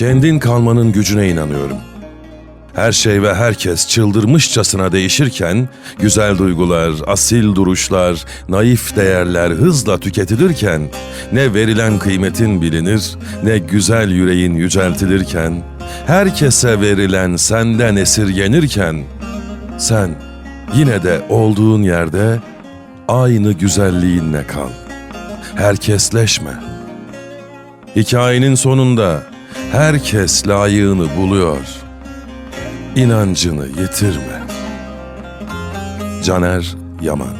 Kendin kalmanın gücüne inanıyorum. Her şey ve herkes çıldırmışçasına değişirken, güzel duygular, asil duruşlar, naif değerler hızla tüketilirken, ne verilen kıymetin bilinir, ne güzel yüreğin yüceltilirken, herkese verilen senden esirgenirken, sen yine de olduğun yerde aynı güzelliğinle kal. Herkesleşme. Hikayenin sonunda herkes layığını buluyor. İnancını yitirme. Caner Yaman